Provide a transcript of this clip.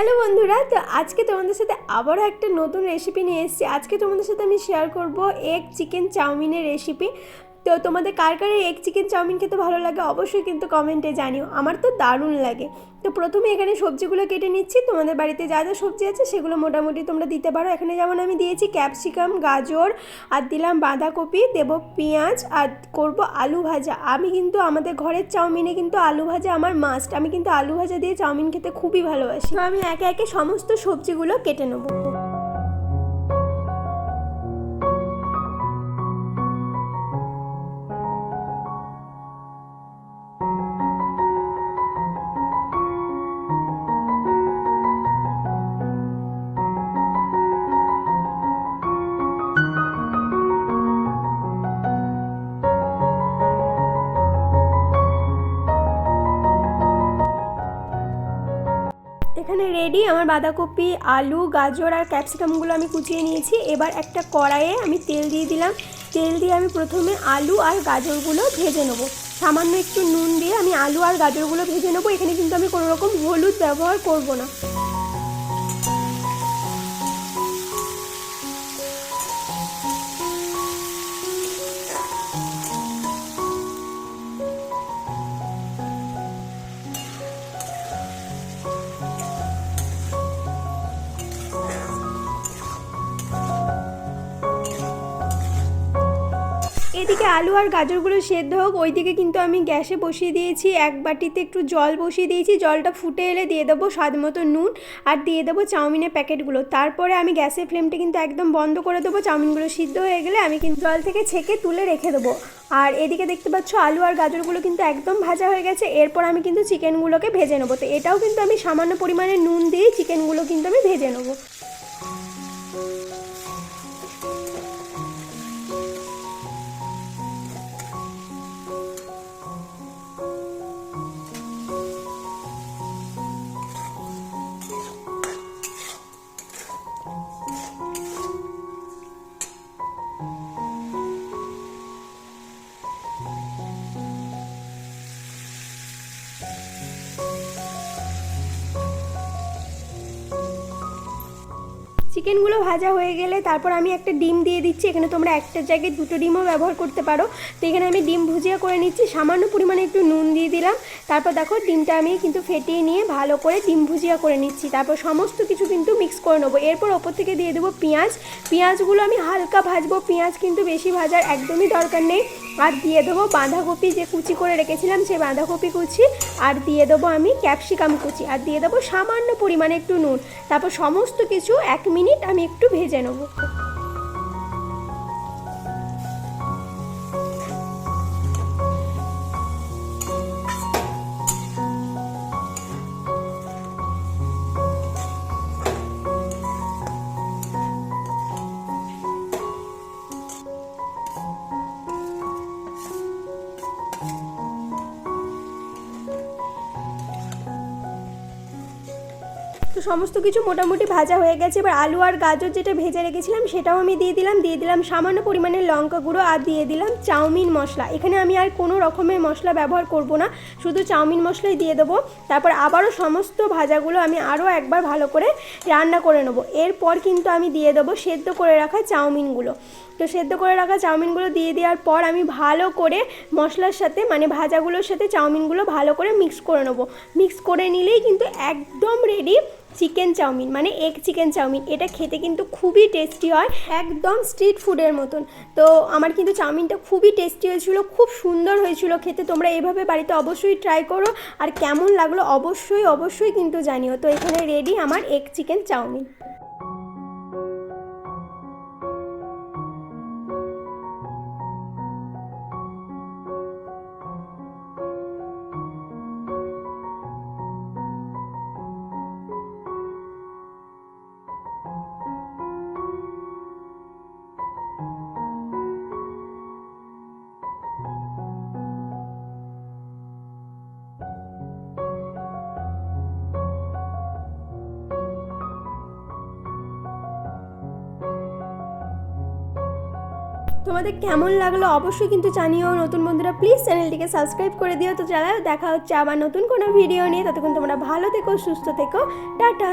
Hello বন্ধুরা, তো আজকে তোমাদের সাথে আবারও একটা নতুন রেসিপি নিয়ে এসেছি। আজকে তোমাদের সাথে আমি শেয়ার করব এগ চিকেন চাউমিনের রেসিপি তো তোমাদের কার কার এগ চিকেন চাউমিন খেতে ভালো লাগে অবশ্যই কিন্তু কমেন্টে জানিও। আমার তো দারুণ লাগে। তো প্রথমে এখানে সবজিগুলো কেটে নিচ্ছি। তোমাদের বাড়িতে যা যা সবজি আছে সেগুলো মোটামুটি তোমরা দিতে পারো। এখানে যেমন আমি দিয়েছি ক্যাপসিকাম গাজর, আর দিলাম বাঁধাকপি। দেবো পেঁয়াজ, আর করব আলু ভাজা। আমি কিন্তু আমাদের ঘরের চাউমিনে কিন্তু আলু ভাজা আমার মাস্ট আমি কিন্তু আলু ভাজা দিয়ে চাউমিন খেতে খুবই ভালোবাসি। তো আমি একে একে সমস্ত সবজিগুলো কেটে নেব। রেডি আমার বাঁধাকপি, আলু, গাজর আর ক্যাপসিকামগুলো আমি কুচিয়ে নিয়েছি। এবার একটা কড়াইয়ে আমি তেল দিয়ে দিলাম। তেল দিয়ে আমি প্রথমে আলু আর গাজরগুলো ভেজে নেব। সামান্য একটু নুন দিয়ে আমি আলু আর গাজরগুলো ভেজে নেব। এখানে কিন্তু আমি কোনো রকম হলুদ ব্যবহার করব না। এদিকে আলু আর গাজরগুলো সেদ্ধ হোক, ওইদিকে কিন্তু আমি গ্যাসে বসিয়ে দিয়েছি। এক বাটিতে একটু জল বসিয়ে দিয়েছি। জলটা ফুটে এলে দিয়ে দেবো স্বাদ মতো নুন আর দিয়ে দেবো চাউমিনের প্যাকেটগুলো। তারপরে আমি গ্যাসের ফ্লেমটা কিন্তু একদম বন্ধ করে দেবো। চাউমিনগুলো সিদ্ধ হয়ে গেলে আমি কিন্তু জল থেকে ছেঁকে তুলে রেখে দেবো। আর এদিকে দেখতে পাচ্ছ, আলু আর গাজরগুলো কিন্তু একদম ভাজা হয়ে গেছে। এরপর আমি কিন্তু চিকেনগুলোকে ভেজে নেব। তো এটাও কিন্তু আমি সামান্য পরিমাণে নুন দিয়ে চিকেনগুলো কিন্তু আমি ভেজে নেব। চিকেনগুলো ভাজা হয়ে গেলে তারপর আমি একটা ডিম দিয়ে দিচ্ছি। এখানে তোমরা একটা জায়গায় দুটো ডিমও ব্যবহার করতে পারো। তো এখানে আমি ডিম ভুজিয়া করে নিচ্ছি। সামান্য পরিমাণে একটু নুন দিয়ে দিলাম। তারপর দেখো ডিমটা আমি কিন্তু ফেটিয়ে নিয়ে ভালো করে ডিম ভুজিয়া করে নিচ্ছি। তারপর সমস্ত কিছু কিন্তু মিক্স করে নেব। এরপর ওপর থেকে দিয়ে দেবো পেঁয়াজ। পেঁয়াজগুলো আমি হালকা ভাজবো। পেঁয়াজ কিন্তু বেশি ভাজার একদমই দরকার নেই। আর দিয়ে দেবো বাঁধাকপি যে কুচি করে রেখেছিলাম সেই বাঁধাকপি কুচি। আর দিয়ে দেবো আমি ক্যাপসিকাম কুচি। আর দিয়ে দেবো সামান্য পরিমাণে একটু নুন। তারপর সমস্ত কিছু এক মিনিট আমি একটু ভেজে নেব। তো সমস্ত কিছু মোটামুটি ভাজা হয়ে গেছে। এবার আলু আর গাজর যেটা ভেজে রেখেছিলাম, সেটাও আমি দিয়ে দিলাম দিয়ে দিলাম সামান্য পরিমাণে লঙ্কা গুঁড়ো আর দিয়ে দিলাম চাউমিন মশলা। এখানে আমি আর কোনো রকমের মশলা ব্যবহার করব না, শুধু চাউমিন মশলাই দিয়ে দেবো। তারপর আবারও সমস্ত ভাজাগুলো আমি আরও একবার ভালো করে রান্না করে নেব। এরপর কিন্তু আমি দিয়ে দেবো সেদ্ধ করে রাখা চাউমিনগুলো। তো সেদ্ধ করে রাখা চাউমিনগুলো দিয়ে দেওয়ার পর আমি ভালো করে মশলার সাথে মানে ভাজাগুলোর সাথে চাউমিনগুলো ভালো করে মিক্স করে নেব। মিক্স করে নিলেই কিন্তু একদম রেডি চিকেন চাউমিন মানে এগ চিকেন চাউমিন। এটা খেতে কিন্তু খুবই টেস্টি হয়, একদম স্ট্রিট ফুডের মতন। তো আমার কিন্তু চাউমিনটা খুবই টেস্টি হয়েছিল, খুব সুন্দর হয়েছিল খেতে। তোমরা এভাবে বাড়িতে অবশ্যই ট্রাই করো, আর কেমন লাগল অবশ্যই অবশ্যই কিন্তু জানিও। তো এখানে রেডি আমার এগ চিকেন চাউমিন। তোমাদের কেমন লাগল অবশ্যই কিন্তু জানিও। নতুন বন্ধুরা প্লিজ চ্যানেলটিকে সাবস্ক্রাইব করে দিও। তো যারা দেখা হচ্ছে আবার নতুন কোনো ভিডিও নিয়ে, ততক্ষণ তোমরা ভালো থেকো, সুস্থ থেকো। টাটা!